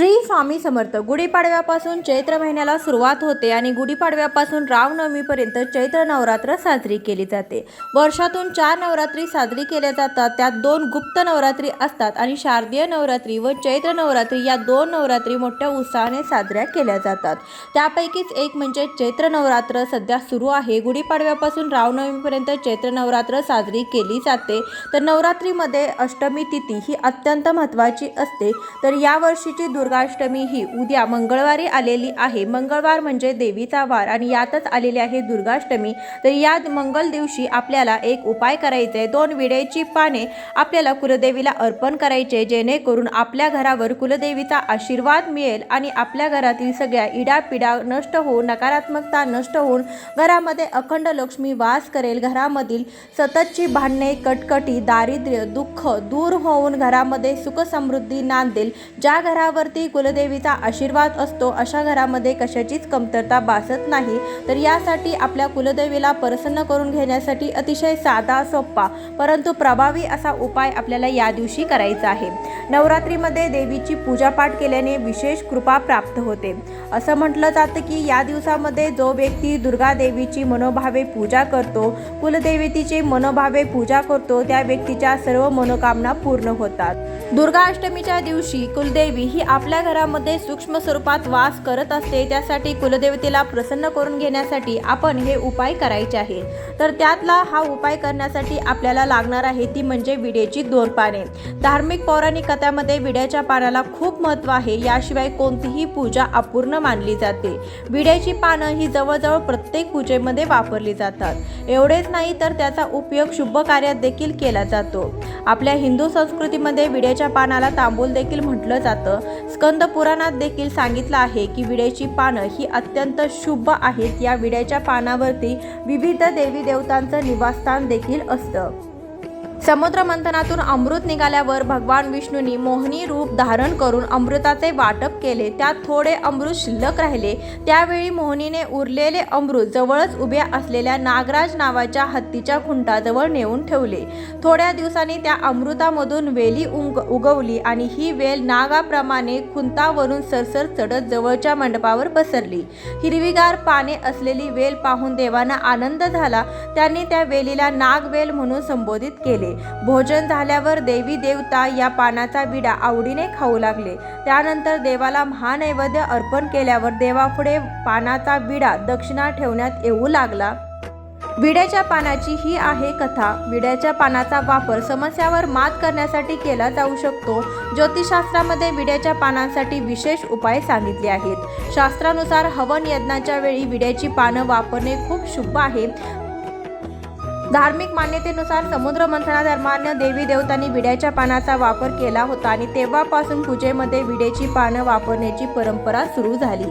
श्री स्वामी समर्थ. गुढीपाडव्यापासून चैत्र महिन्याला सुरुवात होते आणि गुढीपाडव्यापासून रामनवमीपर्यंत चैत्र नवरात्र साजरी केली जाते. वर्षातून चार नवरात्री साजरी केल्या जातात. त्यात दोन गुप्त नवरात्री असतात आणि शारदीय नवरात्री व चैत्र नवरात्री या दोन नवरात्री मोठ्या उत्साहाने साजऱ्या केल्या जातात. त्यापैकीच एक म्हणजे चैत्र नवरात्र सध्या सुरू आहे. गुढीपाडव्यापासून रामनवमीपर्यंत चैत्र नवरात्र साजरी केली जाते. तर नवरात्रीमध्ये अष्टमी तिथी ही अत्यंत महत्त्वाची असते. तर या वर्षीची दुर्गाष्टमी ही उद्या मंगळवारी आलेली आहे. मंगळवार म्हणजे देवीचा वार आणि यातच आलेली आहे दुर्गाष्टमी. तर या मंगल दिवशी आपल्याला एक उपाय करायचा. आहे दोन विड्याची पाने आपल्याला कुलदेवीला अर्पण करायचे. जेणेकरून आपल्या घरावर कुलदेवीचा आशीर्वाद मिळेल आणि आपल्या घरातील सगळ्या इडापिडा नष्ट होऊन नकारात्मकता नष्ट होऊन घरामध्ये अखंड लक्ष्मी वास करेल. घरामधील सततची भांडणे कटकटी दारिद्र्य दुःख दूर होऊन घरामध्ये सुख समृद्धी नांदेल. ज्या घरावर घरावरती कुलदेवीचा आशीर्वाद असतो अशा घरामध्ये कशाचीच कमतरता भासत नाही. तर यासाठी आपल्या कुलदेवीला प्रसन्न करून घेण्यासाठी अतिशय साधा सोपा परंतु प्रभावी असा उपाय आपल्याला या दिवशी करायचा आहे. नवरात्रीमध्ये देवीची पूजापाठ केल्याने विशेष कृपा प्राप्त होते. असं म्हटलं जातं की या दिवसामध्ये जो व्यक्ती दुर्गा देवीची मनोभावे पूजा करतो कुलदेवतेची मनोभावे पूजा करतो त्या व्यक्तीच्या सर्व मनोकामना पूर्ण होतात. दुर्गा अष्टमीच्या दिवशी कुलदेवी ही आपल्या घरामध्ये सूक्ष्म स्वरूपात वास करत असते त्यासाठी कुलदेवतेला प्रसन्न करून घेण्यासाठी आपण हे उपाय करायचे आहे तर त्यातला हा उपाय करण्यासाठी आपल्याला लागणार आहे ती म्हणजे विड्याची दोन पाने धार्मिक पौराणिक कथामध्ये विड्याच्या पानाला खूप महत्त्व आहे याशिवाय कोणतीही पूजा अपूर्ण मानली जाते. विड्याची पानं ही जवळजवळ प्रत्येक पूजेमध्ये वापरली जातात. एवढेच नाही तर त्याचा उपयोग शुभ कार्यात देखील केला जातो. आपल्या हिंदू संस्कृतीमध्ये विड्याच्या पानाला तांबूल देखील म्हटलं जातं. स्कंद पुराणात देखील सांगितलं आहे की विड्याची पानं ही अत्यंत शुभ आहेत. या विड्याच्या पानावरती विविध देवी देवतांचं निवासस्थान देखील असतं. समुद्र मंथनातून अमृत निघाल्यावर भगवान विष्णूंनी मोहनी रूप धारण करून अमृताचे वाटप केले. त्यात थोडे अमृत शिल्लक राहिले. त्यावेळी मोहनीने उरलेले अमृत जवळच उभ्या असलेल्या नागराज नावाच्या हत्तीच्या खुंटाजवळ नेऊन ठेवले. थोड्या दिवसांनी त्या अमृतामधून वेली उंग उगवली आणि ही वेल नागाप्रमाणे खुंतावरून सरसर चढत जवळच्या मंडपावर पसरली. हिरवीगार पाने असलेली वेल पाहून देवांना आनंद झाला. त्यांनी त्या वेलीला नागवेल म्हणून संबोधित केले. भोजन झाल्यावर देवी देवता या पानाचा विडा आवडीने खाऊ लागले. त्यानंतर देवाला महानैवेद्य अर्पण केल्यावर देवापुढे पानाचा विडा दक्षिणा ठेवण्यात येऊ लागला. विड्याच्या पानाची ही आहे कथा. विड्याच्या पानाचा वापर समस्यावर मात करण्यासाठी केला जाऊ शकतो. ज्योतिषशास्त्रामध्ये विड्याच्या पानांसाठी विशेष उपाय सांगितले आहेत. शास्त्रानुसार हवन यज्ञाच्या वेळी विड्याची पानं वापरणे खूप शुभ आहे. धार्मिक मान्यतेनुसार समुद्र मंथनादरम्यान देवी देवतांनी विड्याच्या पानाचा वापर केला होता आणि तेव्हापासून पूजेमध्ये विड्याची पानं वापरण्याची परंपरा सुरू झाली.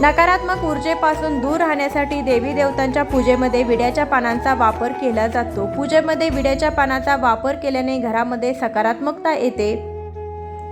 नकारात्मक ऊर्जेपासून दूर राहण्यासाठी देवी देवतांच्या पूजेमध्ये विड्याच्या पानांचा वापर केला जातो. पूजेमध्ये विड्याच्या पानाचा वापर केल्याने घरामध्ये सकारात्मकता येते.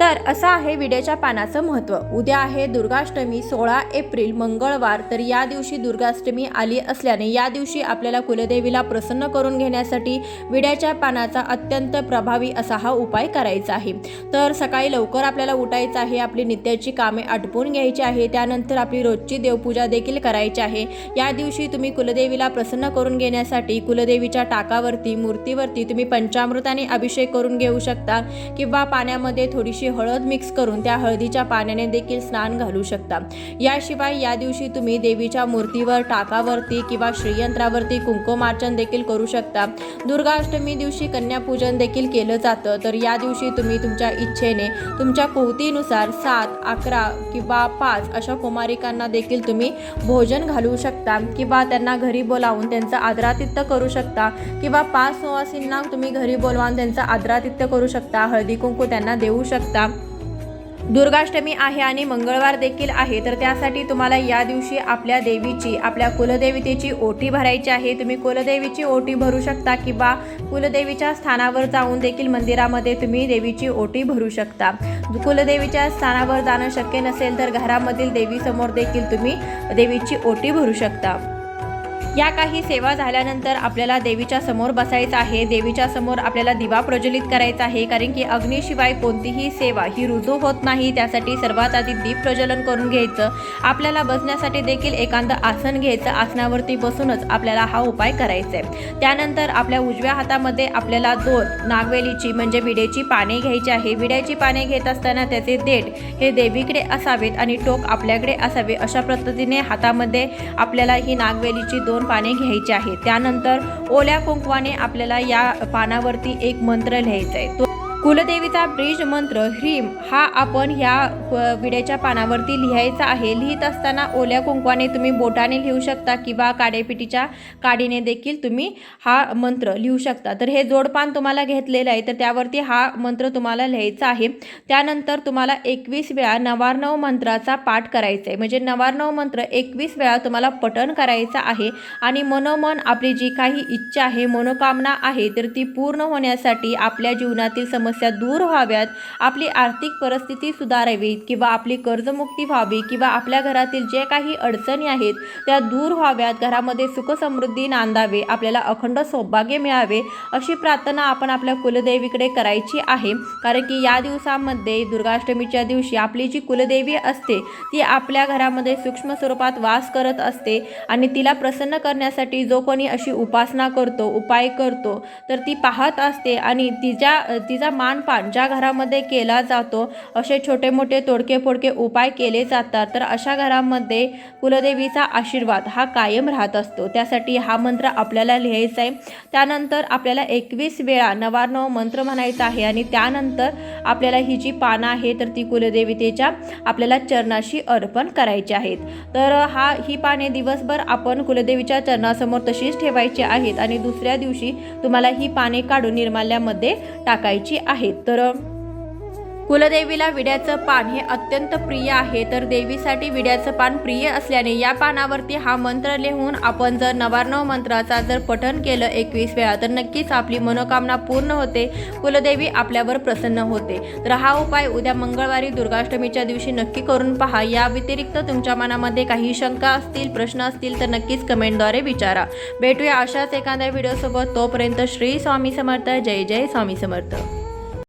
तर असं आहे विड्याच्या पानाचं महत्त्व. उद्या आहे दुर्गाष्टमी सोळा एप्रिल मंगळवार. तर या दिवशी दुर्गाष्टमी आली असल्याने या दिवशी आपल्याला कुलदेवीला प्रसन्न करून घेण्यासाठी विड्याच्या पानाचा अत्यंत प्रभावी असा हा उपाय करायचा आहे. तर सकाळी लवकर आपल्याला उठायचं आहे आपली नित्याची कामे आटपून घ्यायची आहे त्यानंतर आपली रोजची देवपूजा देखील करायची आहे. या दिवशी तुम्ही कुलदेवीला प्रसन्न करून घेण्यासाठी कुलदेवीच्या टाकावरती मूर्तीवरती तुम्ही पंचामृताने अभिषेक करून घेऊ शकता किंवा पाण्यामध्ये थोडीशी हळद मिक्स करून त्या हळदीच्या पाण्याने देखील स्नान घालू शकता. याशिवाय या दिवशी तुम्ही देवीच्या मूर्तीवर टाकावरती किंवा श्रीयंत्रावरती कुंकुमार्चन देखील करू शकता. दुर्गाष्टमी दिवशी कन्यापूजन देखील केलं जातं. तर या दिवशी तुम्ही तुमच्या इच्छेने तुमच्या कुवतीनुसार सात अकरा किंवा पाच अशा कुमारिकांना देखील तुम्ही भोजन घालू शकता किंवा त्यांना घरी बोलावून त्यांचं आदरातिथ्य करू शकता किंवा पाच सुवासींना तुम्ही घरी बोलवून त्यांचं आदरातिथ्य करू शकता. हळदी कुंकू त्यांना देऊ शकता. दुर्गाष्टमी आहे आणि मंगळवार देखील आहे तर त्यासाठी तुम्हाला या दिवशी आपल्या देवीची आपल्या कुलदेवतेची ओटी भरायची आहे. तुम्ही कुलदेवीची ओटी भरू शकता किंवा कुलदेवीच्या स्थानावर जाऊन देखील मंदिरामध्ये तुम्ही देवीची ओटी भरू शकता. कुलदेवीच्या स्थानावर जाणं शक्य नसेल तर घरामधील देवीसमोर देखील तुम्ही देवीची ओटी भरू शकता. या काही सेवा झाल्यानंतर आपल्याला देवीच्या समोर बसायचं आहे. देवीच्या समोर आपल्याला दिवा प्रज्वलित करायचा आहे. कारण की अग्नीशिवाय कोणतीही सेवा ही रुजू होत नाही. त्यासाठी सर्वात आधी दीप प्रज्वलन करून घ्यायचं. आपल्याला बसण्यासाठी देखील एखादं आसन घ्यायचं. आसनावरती बसूनच आपल्याला हा उपाय करायचा आहे त्यानंतर आपल्या उजव्या हातामध्ये आपल्याला दोन नागवेलीची म्हणजे विड्याची पाने घ्यायची आहे. विड्याची पाने घेत असताना त्याचे देठ हे देवीकडे असावेत आणि टोक आपल्याकडे असावे अशा पद्धतीने हातामध्ये आपल्याला ही नागवेलीची दोन पाने घ्यायची आहे त्यानंतर ओल्या कुंकवाने आपल्याला या पानावरती एक मंत्र लिहायचा आहे तो कुलदेवीचा ब्रिज मंत्र ह्रीम हा आपण ह्या विड्याच्या पानावरती लिहायचा आहे. लिहित असताना ओल्या कुंकवाने तुम्ही बोटाने लिहू शकता किंवा काडेपिटीच्या काडीने देखील तुम्ही हा मंत्र लिहू शकता. तर हे जोडपान तुम्हाला घेतलेलं आहे तर त्यावरती हा मंत्र तुम्हाला लिहायचा आहे. त्यानंतर तुम्हाला एकवीस वेळा नवार्णव मंत्राचा पाठ करायचा आहे. म्हणजे नवार्णव मंत्र एकवीस वेळा तुम्हाला पठण करायचं आहे आणि मनोमन आपली जी काही इच्छा आहे मनोकामना आहे तर ती पूर्ण होण्यासाठी आपल्या जीवनातील समस्या दूर व्हाव्यात आपली आर्थिक परिस्थिती सुधारावी किंवा आपली कर्जमुक्ती व्हावी किंवा आपल्या घरातील जे काही अडचणी आहेत त्या दूर व्हाव्यात घरामध्ये सुखसमृद्धी नांदावे आपल्याला अखंड सौभाग्य मिळावे अशी प्रार्थना आपण आपल्या कुलदेवीकडे करायची आहे. कारण की या दिवसामध्ये दुर्गाष्टमीच्या दिवशी आपली जी कुलदेवी असते ती आपल्या घरामध्ये सूक्ष्म स्वरूपात वास करत असते आणि तिला प्रसन्न करण्यासाठी जो कोणी अशी उपासना करतो उपाय करतो तर ती पाहत असते आणि तिच्या तिचा मानपान ज्या घरामध्ये केला जातो असे छोटे मोठे तोडके फोडके उपाय केले जातात. तर अशा घरामध्ये कुलदेवीचा आशीर्वाद हा कायम राहत असतो. त्यासाठी हा मंत्र आपल्याला लिहायचा आहे. त्यानंतर आपल्याला एकवीस वेळा नवारनव मंत्र म्हणायचा आहे आणि त्यानंतर आपल्याला ही जी पानं आहे तर ती कुलदेवतेच्या आपल्याला चरणाशी अर्पण करायची आहेत. तर हा ही पाने दिवसभर आपण कुलदेवीच्या चरणासमोर तशीच ठेवायची आहेत आणि दुसऱ्या दिवशी तुम्हाला ही पाने काढून निर्माल्यामध्ये टाकायची आहेत तर कुलदेवीला विड्याचं पान हे अत्यंत प्रिय आहे. तर देवीसाठी विड्याचं पान प्रिय असल्याने या पानावरती हा मंत्र लिहून आपण जर नवार्णव मंत्राचा जर पठन केलं एकवीस वेळा तर नक्कीच आपली मनोकामना पूर्ण होते. कुलदेवी आपल्यावर प्रसन्न होते. तर हा उपाय उद्या मंगळवारी दुर्गाष्टमीच्या दिवशी नक्की करून पहा. या व्यतिरिक्त तुमच्या मनामध्ये काही शंका असतील प्रश्न असतील तर नक्कीच कमेंटद्वारे विचारा. भेटूया अशाच एखाद्या व्हिडिओसोबत. तोपर्यंत श्री स्वामी समर्थ. जय जय स्वामी समर्थ.